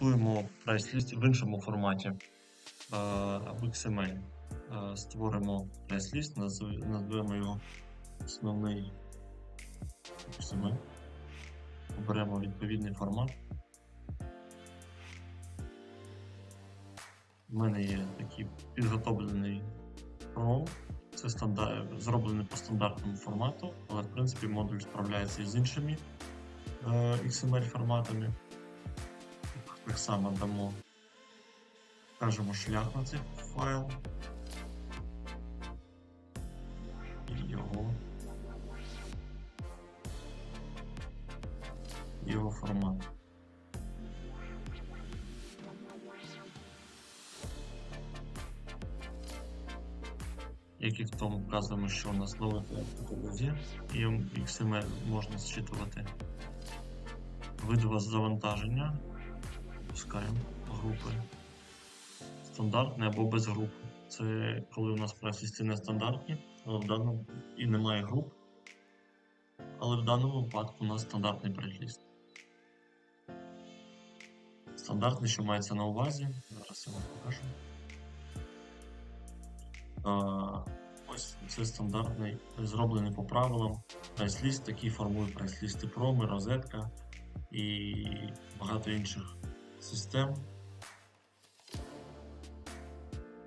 налаштуємо прайс-ліст в іншому форматі е, в XML. Е, Створимо прайс-ліст, назв- назвемо його основний XML. Оберемо відповідний формат. У мене є такий підготовлений PROM. Це стандар... зроблений по стандартному формату, але в принципі модуль справляється і з іншими е, XML форматами. Так само дамо, вкажемо шлях на цей файл і його, його формат. Як і в тому вказуємо, що у нас новий каталозі, і XML можна зчитувати. Видова завантаження. Пускаємо групи. Стандартне або без груп. Це коли у нас прайс-лісти не стандартні, але в даному і немає груп. Але в даному випадку у нас стандартний прайс-ліст. Стандартний, що мається на увазі. Зараз я вам покажу. А, ось це стандартний, зроблений по правилам. Прайс-ліст, такий формує прайс-лісти проми, розетка і багато інших систем.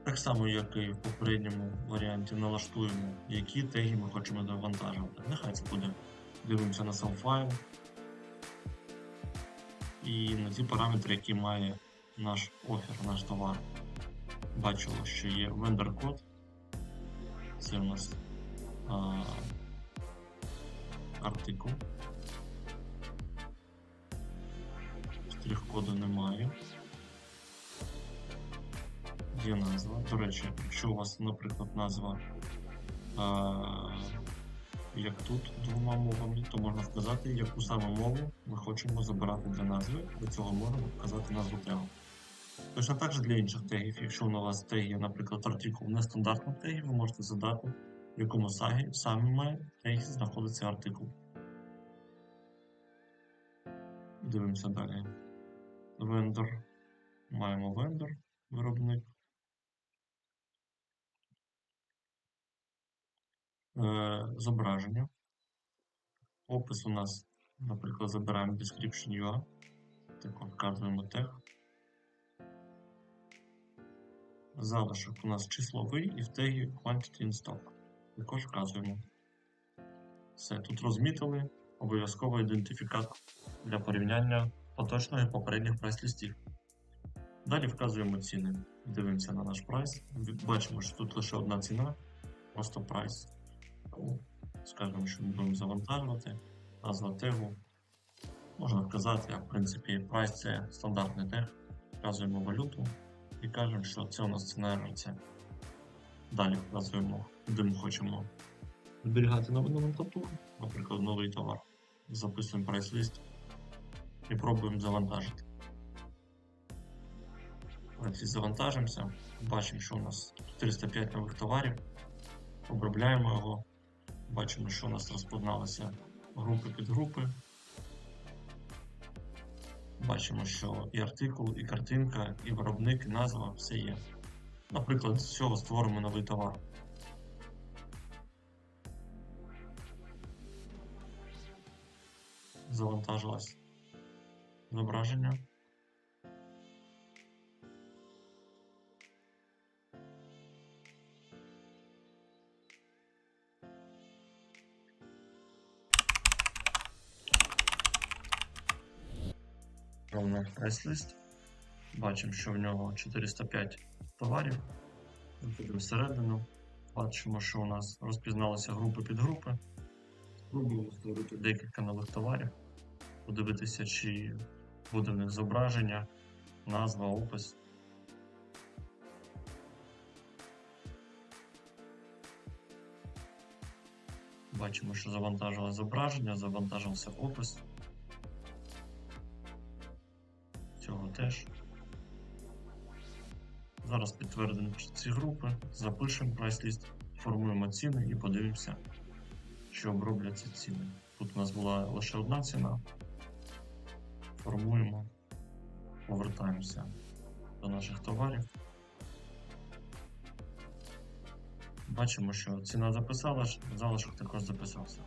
Так само, як і в попередньому варіанті, налаштуємо, які теги ми хочемо завантажувати. Нехай це буде. Дивимося на сам файл. І на ті параметри, які має наш офер, наш товар. Бачимо, що є vendor код. Це у нас а, артикул. Штрих-коду немає. Є назва. До речі, якщо у вас, наприклад, назва а, як тут двома мовами, то можна вказати, яку саме мову ми хочемо забирати для назви. Для цього можемо вказати назву тегу. Точно так же для інших тегів, якщо у вас тег є, наприклад, артикул нестандартних тегів, ви можете задати, в якому саме тегі знаходиться артикул. Дивимося далі. Вендор. Маємо вендор, виробник. Е, зображення. Опис у нас, наприклад, забираємо description UA. Так вказуємо тег. Залишок у нас числовий і в тегі quantity in stock. Також вказуємо. Все, тут розмітили обов'язково ідентифікатор для порівняння поточного і попередніх прайс-лістів. Далі вказуємо ціни. Дивимося на наш прайс. Бачимо, що тут лише одна ціна, просто прайс. Скажемо, що будемо завантажувати, назва тегу. Можна вказати, як в принципі прайс це стандартний тег. Вказуємо валюту і кажемо, що це у нас ціна РРЦ. Далі вказуємо, де ми хочемо зберігати нову номенклатуру, наприклад, новий товар. Записуємо прайс-ліст і пробуємо завантажити. Ось завантажимося, бачимо, що у нас 405 нових товарів, обробляємо його, бачимо, що у нас розпозналися групи під групи. Бачимо, що і артикул, і картинка, і виробник, і назва все є. Наприклад, з цього створимо новий товар. Завантажилось зображення. Ровно прайс-лист. Бачимо, що в нього 405 товарів. Виходимо всередину. Бачимо, що у нас розпізналися групи під групи. Спробуємо створити декілька нових товарів, подивитися, чи буде в них зображення, назва, опис. Бачимо, що завантажилось зображення, завантажився опис. Зараз підтвердимо ці групи, запишемо прайс-ліст, формуємо ціни і подивимося, що обробляться ціни. Тут у нас була лише одна ціна. Формуємо повертаємося до наших товарів. Бачимо, що ціна записалась, залишок також записався.